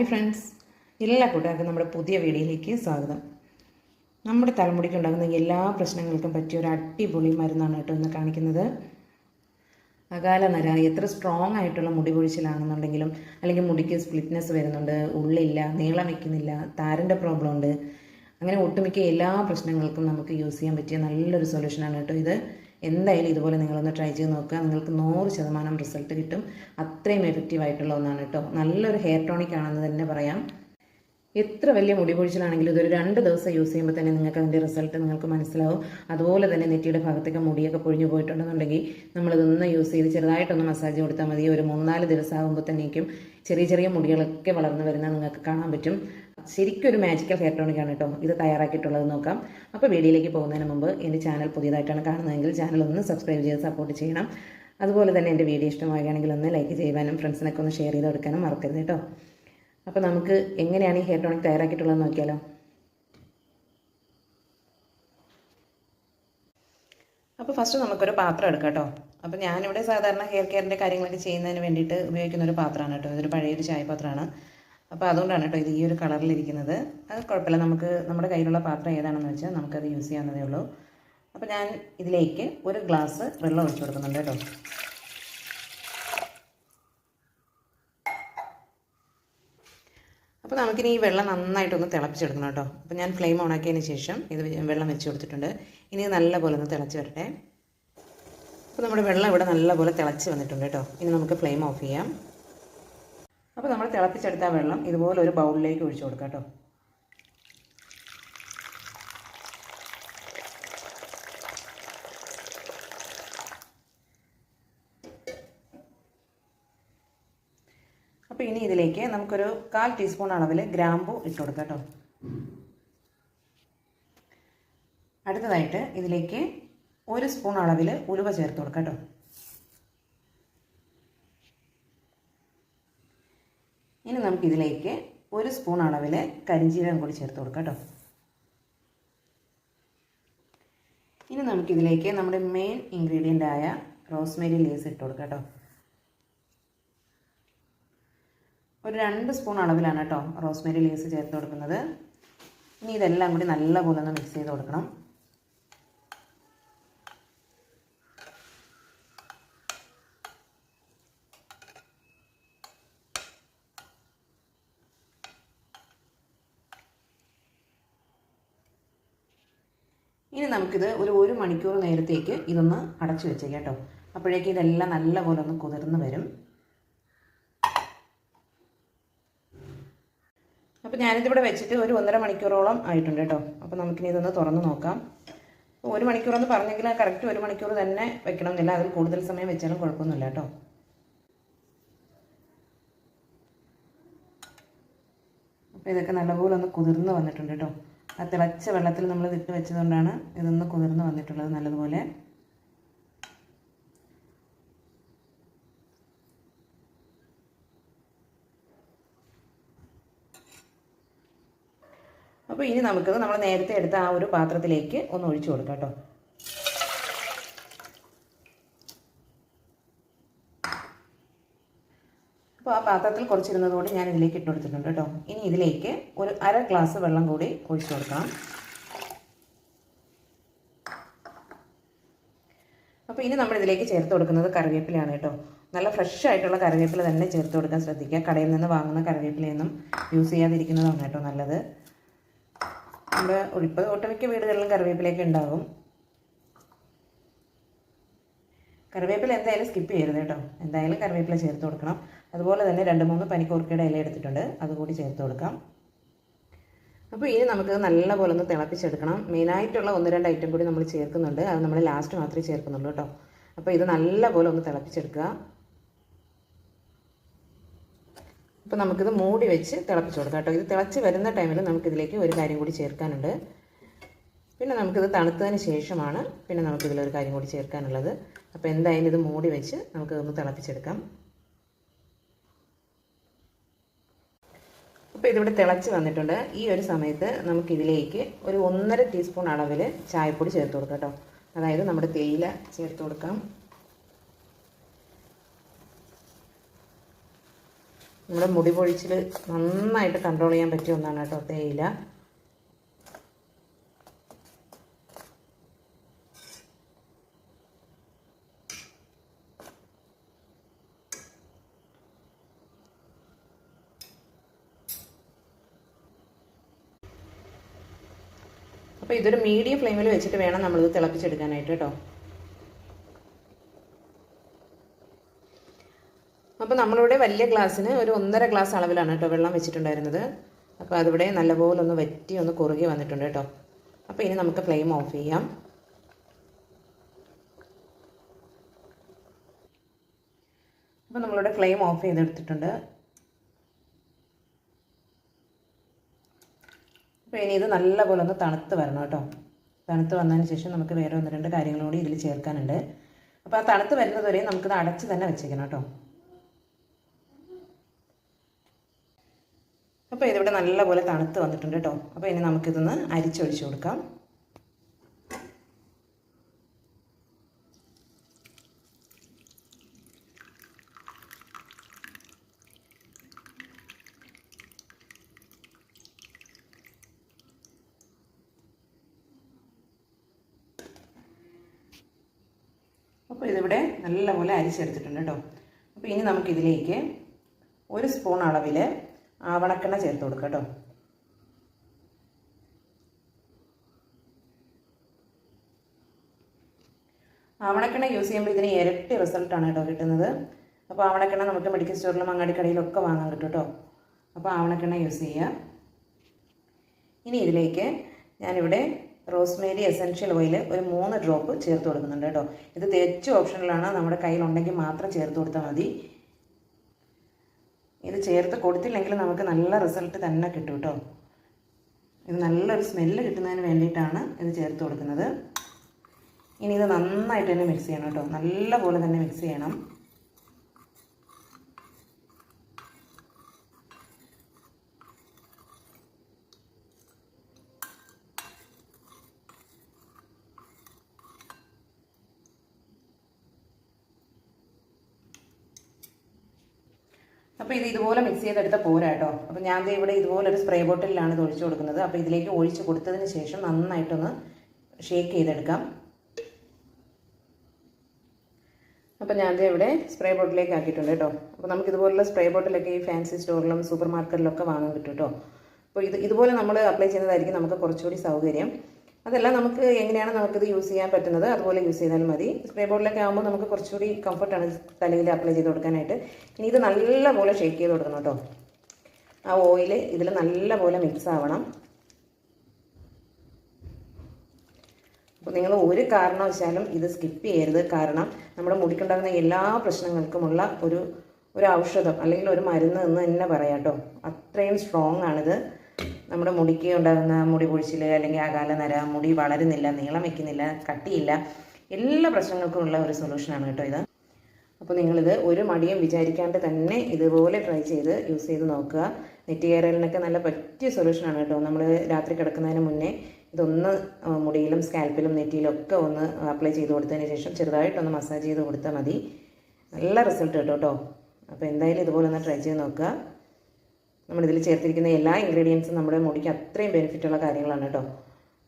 Hi friends. എല്ലാ കൂട്ടുകാർക്കും നമ്മുടെ പുതിയ വീഡിയോയിലേക്ക് സ്വാഗതം. നമ്മുടെ തലമുടിക്ക് ഉണ്ടാകുന്ന എല്ലാ പ്രശ്നങ്ങൾക്കും പറ്റിയ ഒരു അടിപൊളി മരുന്നാണ് കേട്ടോ ഇന്ന് കാണിക്കുന്നത്. അകാല നര എത്ര സ്ട്രോങ് ആയിട്ടുള്ള മുടി പൊഴിച്ചിലാണെന്നുണ്ടെങ്കിലും അല്ലെങ്കിൽ മുടിക്ക് സ്പ്ലിറ്റ്നെസ് വരുന്നുണ്ട് ഉള്ളില്ല നീളം വയ്ക്കുന്നില്ല താരന്റെ പ്രോബ്ലം ഉണ്ട്. അങ്ങനെ ഒട്ടുമിക്ക എല്ലാ പ്രശ്നങ്ങൾക്കും നമുക്ക് യൂസ് ചെയ്യാൻ പറ്റിയ നല്ലൊരു സൊല്യൂഷനാണ് കേട്ടോ ഇത്. എന്തായാലും ഇതുപോലെ നിങ്ങളൊന്ന് ട്രൈ ചെയ്ത് നോക്കുക. നിങ്ങൾക്ക് നൂറ് ശതമാനം റിസൾട്ട് കിട്ടും. അത്രയും എഫക്റ്റീവ് ആയിട്ടുള്ള ഒന്നാണ് കേട്ടോ. നല്ലൊരു ഹെയർ ടോണിക് ആണെന്ന് തന്നെ പറയാം. എത്ര വലിയ മുടി പൊഴിച്ചിലാണെങ്കിലും ഇതൊരു രണ്ട് ദിവസം യൂസ് ചെയ്യുമ്പോൾ തന്നെ നിങ്ങൾക്ക് അതിന്റെ റിസൾട്ട് നിങ്ങൾക്ക് മനസ്സിലാവും. അതുപോലെ തന്നെ നെറ്റിയുടെ ഭാഗത്തൊക്കെ മുടിയൊക്കെ പൊഴിഞ്ഞു പോയിട്ടുണ്ടെന്നുണ്ടെങ്കിൽ നമ്മളിതൊന്ന് യൂസ് ചെയ്ത് ചെറുതായിട്ടൊന്ന് മസാജ് കൊടുത്താൽ മതി. ഒരു മൂന്നാൽ ദിവസം ആകുമ്പോൾ തന്നേക്കും ചെറിയ ചെറിയ മുടികളൊക്കെ വളർന്നു വരുന്നത് നിങ്ങൾക്ക് കാണാൻ പറ്റും. ശരിക്കും ഒരു മാജിക്കൽ ഹെയർ ടോണിക്കാണ് കേട്ടോ ഇത് തയ്യാറാക്കിയിട്ടുള്ളത് നോക്കാം. അപ്പോൾ വീഡിയോയിലേക്ക് പോകുന്നതിന് മുമ്പ് എന്റെ ചാനൽ പുതിയതായിട്ടാണ് കാണുന്നതെങ്കിൽ ചാനൽ ഒന്ന് സബ്സ്ക്രൈബ് ചെയ്ത് സപ്പോർട്ട് ചെയ്യണം. അതുപോലെ തന്നെ എന്റെ വീഡിയോ ഇഷ്ടമാകുകയാണെങ്കിൽ ഒന്ന് ലൈക്ക് ചെയ്യുവാനും ഫ്രണ്ട്സിനൊക്കെ ഒന്ന് ഷെയർ ചെയ്ത് കൊടുക്കാനും മറക്കരുത് കേട്ടോ. അപ്പോൾ നമുക്ക് എങ്ങനെയാണ് ഈ ഹെയർ ടോണിക് തയ്യാറാക്കിയിട്ടുള്ളത് നോക്കിയാലോ. അപ്പോൾ ഫസ്റ്റ് നമുക്കൊരു പാത്രം എടുക്കാം കേട്ടോ. അപ്പോൾ ഞാനിവിടെ സാധാരണ ഹെയർ കെയറിന്റെ കാര്യങ്ങളൊക്കെ ചെയ്യുന്നതിന് വേണ്ടിയിട്ട് ഉപയോഗിക്കുന്ന ഒരു പാത്രമാണ് കേട്ടോ. ഇതൊരു പഴയൊരു ചായപാത്രമാണ്. അപ്പോൾ അതുകൊണ്ടാണ് കേട്ടോ ഇത് ഈ ഒരു കളറിലിരിക്കുന്നത് അത് കുഴപ്പമില്ല. നമുക്ക് നമ്മുടെ കയ്യിലുള്ള പാത്രം ഏതാണെന്ന് വെച്ചാൽ നമുക്കത് യൂസ് ചെയ്യാവുന്നതേ ഉള്ളൂ. അപ്പോൾ ഞാൻ ഇതിലേക്ക് ഒരു ഗ്ലാസ് വെള്ളം ഒഴിച്ചു കൊടുക്കുന്നുണ്ട് കേട്ടോ. അപ്പോൾ നമുക്കിനി ഈ വെള്ളം നന്നായിട്ടൊന്ന് തിളപ്പിച്ചെടുക്കണം കേട്ടോ. അപ്പോൾ ഞാൻ ഫ്ലെയിം ഓൺ ആക്കിയതിന് ശേഷം ഇത് വെള്ളം വെച്ച് കൊടുത്തിട്ടുണ്ട്. ഇനി നല്ല നല്ലപോലെ ഒന്ന് തിളച്ച് വരട്ടെ. അപ്പോൾ നമ്മുടെ വെള്ളം ഇവിടെ നല്ലപോലെ തിളച്ച് വന്നിട്ടുണ്ട് കേട്ടോ. ഇനി നമുക്ക് ഫ്ലെയിം ഓഫ് ചെയ്യാം. അപ്പോൾ നമ്മൾ തിളപ്പിച്ചെടുത്ത വെള്ളം ഇതുപോലെ ഒരു ബൗളിലേക്ക് ഒഴിച്ചു കൊടുക്കാം കേട്ടോ. അപ്പോൾ ഇനി ഇതിലേക്ക് നമുക്കൊരു കാൽ ടീസ്പൂൺ അളവിൽ ഗ്രാമ്പു ഇട്ട് കൊടുക്കാം കേട്ടോ. അടുത്തതായിട്ട് ഇതിലേക്ക് ഒരു സ്പൂൺ അളവിൽ ഉലുവ ചേർത്ത് കൊടുക്കാം കേട്ടോ. ഇനി നമുക്കിതിലേക്ക് ഒരു സ്പൂൺ അളവിൽ കരിഞ്ചീരകം കൂടി ചേർത്ത് കൊടുക്കാം കേട്ടോ. ഇനി നമുക്കിതിലേക്ക് നമ്മുടെ മെയിൻ ഇൻഗ്രീഡിയന്റ് ആയ റോസ്മേരി ലീസ് ഇട്ട് കൊടുക്കാം കേട്ടോ. ഒരു രണ്ട് സ്പൂൺ അളവിലാണ് കേട്ടോ റോസ്മേരി ലീസ് ചേർത്ത് കൊടുക്കുന്നത്. ഇനി ഇതെല്ലാം കൂടി നല്ല പോലെ ഒന്ന് മിക്സ് ചെയ്ത് കൊടുക്കണം. ഇനി നമുക്കിത് ഒരു ഒരു മണിക്കൂർ നേരത്തേക്ക് ഇതൊന്ന് അടച്ചു വെച്ചേക്കാം കേട്ടോ. അപ്പോഴേക്കും ഇതെല്ലാം നല്ലപോലെ ഒന്ന് കുതിർന്ന് വരും. അപ്പോൾ ഞാനിതിവിടെ വെച്ചിട്ട് ഒരു ഒന്നര മണിക്കൂറോളം ആയിട്ടുണ്ട് കേട്ടോ. അപ്പോൾ നമുക്കിനി ഇതൊന്ന് തുറന്ന് നോക്കാം. ഒരു മണിക്കൂർ എന്ന് പറഞ്ഞെങ്കിൽ കറക്റ്റ് ഒരു മണിക്കൂർ തന്നെ വെക്കണമെന്നില്ല. അതിൽ കൂടുതൽ സമയം വെച്ചാലും കുഴപ്പമൊന്നുമില്ല കേട്ടോ. അപ്പോൾ ഇതൊക്കെ നല്ലപോലെ ഒന്ന് കുതിർന്ന് വന്നിട്ടുണ്ട് കേട്ടോ. ആ തിളച്ച വെള്ളത്തിൽ നമ്മൾ ഇതിട്ട് വെച്ചതുകൊണ്ടാണ് ഇതൊന്ന് കുതിർന്ന് വന്നിട്ടുള്ളത് നല്ലതുപോലെ. അപ്പോൾ ഇനി നമുക്കത് നമ്മൾ നേരത്തെ എടുത്ത ആ ഒരു പാത്രത്തിലേക്ക് ഒന്ന് ഒഴിച്ചു കൊടുക്കാം കേട്ടോ. അപ്പോൾ ആ പാത്രത്തിൽ കുറച്ചിരുന്നത് കൊണ്ട് ഞാൻ ഇതിലേക്ക് ഇട്ട് കൊടുത്തിട്ടുണ്ട് കേട്ടോ. ഇനി ഇതിലേക്ക് ഒരു അര ഗ്ലാസ് വെള്ളം കൂടി ഒഴിച്ച് കൊടുക്കണം അപ്പോൾ ഇനി നമ്മൾ ഇതിലേക്ക് ചേർത്ത് കൊടുക്കുന്നത് കറിവേപ്പിലയാണ് കേട്ടോ. നല്ല ഫ്രഷ് ആയിട്ടുള്ള കറിവേപ്പില തന്നെ ചേർത്ത് കൊടുക്കാൻ ശ്രദ്ധിക്കുക. കടയിൽ നിന്ന് വാങ്ങുന്ന കറിവേപ്പിലയൊന്നും യൂസ് ചെയ്യാതിരിക്കുന്നതാണ് കേട്ടോ നല്ലത്. നമ്മുടെ ഇപ്പോൾ ഒട്ടുമിക്ക വീടുകളിലും കറിവേപ്പിലയൊക്കെ ഉണ്ടാകും കറിവേപ്പില എന്തായാലും സ്കിപ്പ് ചെയ്യരുത് കേട്ടോ. എന്തായാലും കറിവേപ്പില ചേർത്ത് കൊടുക്കണം. അതുപോലെ തന്നെ രണ്ട് മൂന്ന് പനിക്കൂർക്കയുടെ ഇല എടുത്തിട്ടുണ്ട്. അതുകൂടി ചേർത്ത് കൊടുക്കാം. അപ്പോൾ ഇനി നമുക്ക് നല്ലപോലെ ഒന്ന് തിളപ്പിച്ചെടുക്കണം. മെയിനായിട്ടുള്ള ഒന്ന് രണ്ട് ഐറ്റം കൂടി നമ്മൾ ചേർക്കുന്നുണ്ട്. അത് നമ്മൾ ലാസ്റ്റ് മാത്രമേ ചേർക്കുന്നുള്ളൂ കേട്ടോ. അപ്പോൾ ഇത് നല്ലപോലെ ഒന്ന് തിളപ്പിച്ചെടുക്കുക. അപ്പോൾ നമുക്കിത് മൂടി വെച്ച് തിളപ്പിച്ച് കൊടുക്കാം കേട്ടോ. ഇത് തിളച്ച് വരുന്ന ടൈമിൽ നമുക്കിതിലേക്ക് ഒരു കാര്യം കൂടി ചേർക്കാനുണ്ട്. പിന്നെ നമുക്കിത് തണുത്തതിന് ശേഷമാണ് പിന്നെ നമുക്കിതിലൊരു കാര്യം കൂടി ചേർക്കാനുള്ളത്. അപ്പോൾ എന്തായാലും ഇത് മൂടി വെച്ച് നമുക്കിതൊന്ന് തിളപ്പിച്ചെടുക്കാം. അപ്പോൾ ഇതിവിടെ തിളച്ച് വന്നിട്ടുണ്ട്. ഈ ഒരു സമയത്ത് നമുക്കിതിലേക്ക് ഒരു ഒന്നര ടീസ്പൂൺ അളവിൽ ചായപ്പൊടി ചേർത്ത് കൊടുക്കാം കേട്ടോ. അതായത് നമ്മുടെ തേയില ചേർത്ത് കൊടുക്കാം. നമ്മുടെ മുടി പൊഴിച്ചിൽ നന്നായിട്ട് കൺട്രോൾ ചെയ്യാൻ പറ്റിയ ഒന്നാണ് കേട്ടോ തേയില. അപ്പോൾ ഇതൊരു മീഡിയം ഫ്ലെയിമിൽ വെച്ചിട്ട് വേണം നമ്മളിത് തിളപ്പിച്ചെടുക്കാനായിട്ട് കേട്ടോ അപ്പോൾ നമ്മളിവിടെ വലിയ ഗ്ലാസ്സിന് ഒരു ഒന്നര ഗ്ലാസ് അളവിലാണ് കേട്ടോ വെള്ളം വെച്ചിട്ടുണ്ടായിരുന്നത്. അപ്പോൾ അതിവിടെ നല്ലപോലെ ഒന്ന് വറ്റി ഒന്ന് കുറുകി വന്നിട്ടുണ്ട് കേട്ടോ അപ്പോൾ ഇനി നമുക്ക് ഫ്ലെയിം ഓഫ് ചെയ്യാം. അപ്പോൾ നമ്മളിവിടെ ഫ്ലെയിം ഓഫ് ചെയ്തെടുത്തിട്ടുണ്ട്. അപ്പോൾ ഇനി ഇത് നല്ലപോലെ ഒന്ന് തണുത്ത് വരണം കേട്ടോ. തണുത്ത് വന്നതിന് ശേഷം നമുക്ക് വേറെ ഒന്ന് രണ്ട് കാര്യങ്ങളും കൂടി ഇതിൽ ചേർക്കാനുണ്ട്. അപ്പോൾ ആ തണുത്ത് വരുന്നത് വരെ നമുക്കിത് അടച്ച് തന്നെ വെച്ചേക്കണം കേട്ടോ. അപ്പോൾ ഇതിവിടെ നല്ലപോലെ തണുത്ത് വന്നിട്ടുണ്ട് കേട്ടോ. അപ്പോൾ ഇനി നമുക്കിതൊന്ന് അരിച്ചൊഴിച്ച് കൊടുക്കാം. ഇതിവിടെ നല്ലപോലെ അരിച്ചെടുത്തിട്ടുണ്ട് കേട്ടോ. അപ്പോൾ ഇനി നമുക്കിതിലേക്ക് ഒരു സ്പൂൺ അളവിൽ ആവണക്കെണ്ണ ചേർത്ത് കൊടുക്കുക കേട്ടോ. ആവണക്കെണ്ണ യൂസ് ചെയ്യുമ്പോൾ ഇതിന് ഇരട്ടി റിസൾട്ടാണ് കേട്ടോ കിട്ടുന്നത്. അപ്പോൾ ആവണക്കെണ്ണ നമുക്ക് മെഡിക്കൽ സ്റ്റോറിലും അങ്ങാടിക്കടയിലൊക്കെ വാങ്ങാൻ കിട്ടും കേട്ടോ. അപ്പോൾ ആവണക്കെണ്ണ യൂസ് ചെയ്യുക ഇനി ഇതിലേക്ക് ഞാനിവിടെ റോസ്മേരി എസെൻഷ്യൽ ഓയിൽ ഒരു മൂന്ന് ഡ്രോപ്പ് ചേർത്ത് കൊടുക്കുന്നുണ്ട് കേട്ടോ. ഇത് തികച്ചും ഓപ്ഷനിലാണ് നമ്മുടെ കയ്യിലുണ്ടെങ്കിൽ മാത്രം ചേർത്ത് കൊടുത്താൽ മതി. ഇത് ചേർത്ത് കൊടുത്തില്ലെങ്കിൽ നമുക്ക് നല്ല റിസൾട്ട് തന്നെ കിട്ടും കേട്ടോ. ഇത് നല്ലൊരു സ്മെല്ല് കിട്ടുന്നതിന് വേണ്ടിയിട്ടാണ് ഇത് ചേർത്ത് കൊടുക്കുന്നത്. ഇനി ഇത് നന്നായിട്ട് തന്നെ മിക്സ് ചെയ്യണം കേട്ടോ. നല്ല പോലെ തന്നെ മിക്സ് ചെയ്യണം. അപ്പോൾ ഇത് ഇതുപോലെ മിക്സ് ചെയ്തെടുത്ത പോരാ കേട്ടോ അപ്പോൾ ഞാൻ ഇവിടെ ഇതുപോലെ ഒരു സ്പ്രേ ബോട്ടിലാണ് ഇത് ഒഴിച്ചു കൊടുക്കുന്നത്. അപ്പോൾ ഇതിലേക്ക് ഒഴിച്ച് കൊടുത്തതിന് ശേഷം നന്നായിട്ടൊന്ന് ഷേക്ക് ചെയ്തെടുക്കാം. അപ്പോൾ ഞാൻ ഇവിടെ സ്പ്രേ ബോട്ടിലേക്ക് ആക്കിയിട്ടുണ്ട് കേട്ടോ അപ്പോൾ നമുക്ക് ഇതുപോലുള്ള സ്പ്രേ ബോട്ടിലൊക്കെ ഈ ഫാൻസി സ്റ്റോറിലും സൂപ്പർ മാർക്കറ്റിലൊക്കെ വാങ്ങാൻ കിട്ടും കേട്ടോ അപ്പോൾ ഇത് ഇതുപോലെ നമ്മൾ അപ്ലൈ ചെയ്യുന്നതായിരിക്കും നമുക്ക് കുറച്ചുകൂടി സൗകര്യം. അതല്ല നമുക്ക് എങ്ങനെയാണ് നമുക്കിത് യൂസ് ചെയ്യാൻ പറ്റുന്നത്? അതുപോലെ യൂസ് ചെയ്താൽ മതി. സ്പ്രേ ബോട്ടിലൊക്കെ ആകുമ്പോൾ നമുക്ക് കുറച്ചുകൂടി കംഫർട്ടാണ് തലയിൽ അപ്ലൈ ചെയ്ത് കൊടുക്കാനായിട്ട്. ഇനി ഇത് നല്ലപോലെ ഷേക്ക് ചെയ്ത് കൊടുക്കണം കേട്ടോ. ആ ഓയിൽ ഇതിൽ നല്ലപോലെ മിക്സ് ആവണം. അപ്പോൾ നിങ്ങൾ ഒരു കാരണവശാലും ഇത് സ്കിപ്പ് ചെയ്യരുത്. കാരണം നമ്മുടെ മുടിക്കുണ്ടാകുന്ന എല്ലാ പ്രശ്നങ്ങൾക്കുമുള്ള ഒരു ഒരു ഔഷധം അല്ലെങ്കിൽ ഒരു മരുന്ന് എന്ന് തന്നെ പറയാം കേട്ടോ. അത്രയും സ്ട്രോങ് ആണിത്. നമ്മുടെ മുടിക്ക് ഉണ്ടാകുന്ന മുടി പൊഴിച്ചിൽ അല്ലെങ്കിൽ അകാല നര മുടി വളരുന്നില്ല നീളം വയ്ക്കുന്നില്ല കട്ടിയില്ല എല്ലാ പ്രശ്നങ്ങൾക്കും ഉള്ള ഒരു സൊല്യൂഷനാണ് കേട്ടോ ഇത്. അപ്പോൾ നിങ്ങളിത് ഒരു മടിയും വിചാരിക്കാണ്ട് തന്നെ ഇതുപോലെ ട്രൈ ചെയ്ത് യൂസ് ചെയ്ത് നോക്കുക. നെറ്റ് കയറലിനൊക്കെ നല്ല പറ്റിയ സൊല്യൂഷനാണ് കേട്ടോ. നമ്മൾ രാത്രി കിടക്കുന്നതിന് മുന്നേ ഇതൊന്ന് മുടിയിലും സ്കാൽപ്പിലും നെറ്റിയിലും ഒക്കെ ഒന്ന് അപ്ലൈ ചെയ്ത് കൊടുത്തതിന് ശേഷം ചെറുതായിട്ടൊന്ന് മസാജ് ചെയ്ത് കൊടുത്താൽ മതി. നല്ല റിസൾട്ട് കിട്ടും കേട്ടോ അപ്പോൾ എന്തായാലും ഇതുപോലെ ഒന്ന് ട്രൈ ചെയ്ത് നോക്കുക. നമ്മളിതിൽ ചേർത്തിരിക്കുന്ന എല്ലാ ഇൻഗ്രീഡിയൻസും നമ്മുടെ മുടിക്ക് അത്രയും ബെനിഫിറ്റുള്ള കാര്യങ്ങളാണ് കേട്ടോ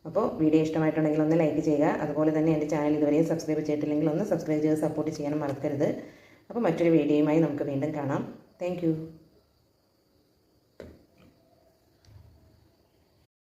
അപ്പോൾ വീഡിയോ ഇഷ്ടമായിട്ടുണ്ടെങ്കിൽ ഒന്ന് ലൈക്ക് ചെയ്യുക. അതുപോലെ തന്നെ എന്റെ ചാനൽ ഇതുവരെയും സബ്സ്ക്രൈബ് ചെയ്തിട്ടില്ലെങ്കിൽ ഒന്ന് സബ്സ്ക്രൈബ് ചെയ്ത് സപ്പോർട്ട് ചെയ്യാനും മറക്കരുത്. അപ്പോൾ മറ്റൊരു വീഡിയോയുമായി നമുക്ക് വീണ്ടും കാണാം. താങ്ക്